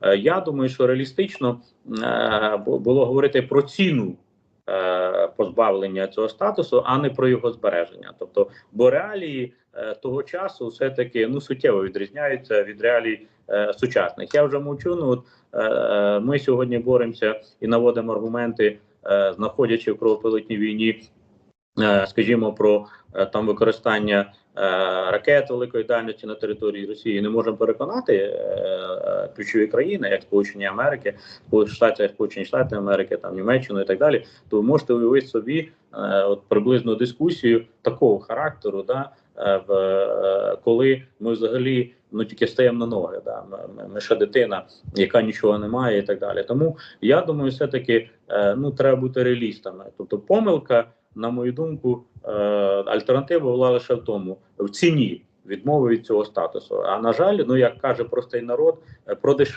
е, я думаю, що реалістично е, було говорити про ціну. е, Позбавлення цього статусу, а не про його збереження. Тобто, бо реалії того часу все-таки ну суттєво відрізняються від реалій сучасних. Я вже мовчу. Ну от ми сьогодні боремося і наводимо аргументи, знаходячи в кровопролитній війні, скажімо, про там використання ракет великої дальності на території Росії. Не можемо переконати е, е, ключові країни, як Сполучені Америки, Штати, Сполучені Штати Америки, там Німеччину і так далі. То ви можете уявити собі е, от приблизно дискусію такого характеру, да, е, в, е, коли ми взагалі ну тільки стаємо на ноги. Да, ми, ще дитина, яка нічого не має, і так далі. Тому я думаю, все таки е, ну треба бути реалістами. Тобто, помилка, на мою думку, е, альтернатива була лише в тому в ціні відмови від цього статусу. А на жаль, ну як каже простий народ, е, продешевлення